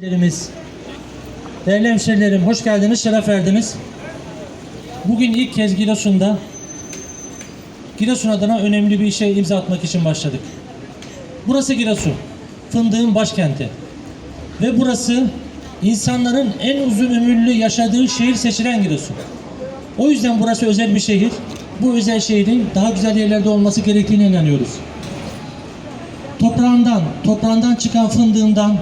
Hemşehrilerimiz, Değerli hemşehrilerim hoş geldiniz, şeref verdiniz. Bugün ilk kez Giresun'da Giresun adına önemli bir işe imza atmak için başladık. Burası Giresun, fındığın başkenti. Ve burası insanların en uzun ömürlü yaşadığı şehir seçilen Giresun. O yüzden burası özel bir şehir. Bu özel şehrin daha güzel yerlerde olması gerektiğine inanıyoruz toprağından, toprağından çıkan fındığından,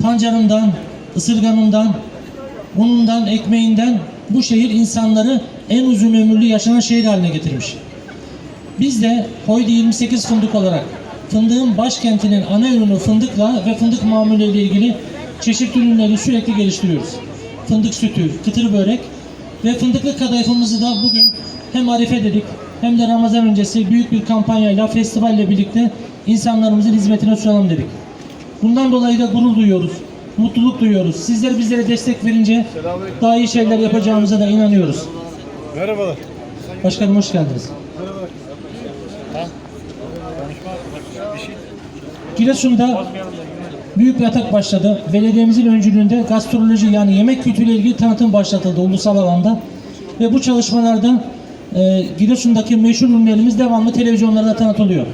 pancarından, ısırganından, unundan, ekmeğinden bu şehir insanları en uzun ömürlü yaşanan şehir haline getirmiş. Biz de Hoydi 28 fındık olarak fındığın başkentinin ana ürünü fındıkla ve fındık mamulleri ilgili çeşitli ürünleri sürekli geliştiriyoruz. Fındık sütü, kıtır börek ve fındıklı kadayıfımızı da bugün hem Arife dedik hem de Ramazan öncesi büyük bir kampanyayla, festivalle birlikte insanlarımızın hizmetine sunalım dedik. Bundan dolayı da gurur duyuyoruz, mutluluk duyuyoruz. Sizler bizlere destek verince daha iyi şeyler yapacağımıza da inanıyoruz. Merhabalar. Başkanım hoş geldiniz. Giresun'da büyük bir atak başladı. Belediyemizin öncülüğünde gastroloji yani yemek kültürüyle ilgili tanıtım başlatıldı ulusal alanda. Ve bu çalışmalarda e, Giresun'daki meşhur ürünlerimiz devamlı televizyonlarda tanıtılıyor.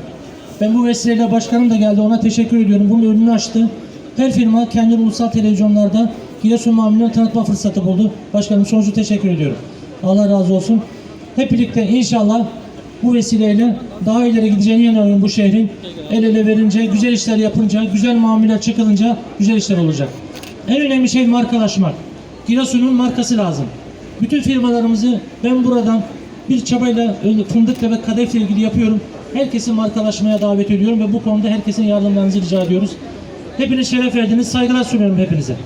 Ben bu vesileyle başkanım da geldi ona teşekkür ediyorum. Bunun önünü açtı. Her firma kendi ulusal televizyonlarda Giresun mamulünü tanıtma fırsatı buldu. Başkanım sonsuz teşekkür ediyorum. Allah razı olsun. Hep birlikte inşallah bu vesileyle daha ileri gideceğine inanıyorum bu şehrin. El ele verince, güzel işler yapınca, güzel muamele çıkılınca güzel işler olacak. En önemli şey markalaşmak. Giresun'un markası lazım. Bütün firmalarımızı ben buradan bir çabayla fındıkla ve kadayıfla ilgili yapıyorum. Herkesi markalaşmaya davet ediyorum ve bu konuda herkesin yardımlarınızı rica ediyoruz. Hepiniz şeref verdiniz. Saygılar sunuyorum hepinize.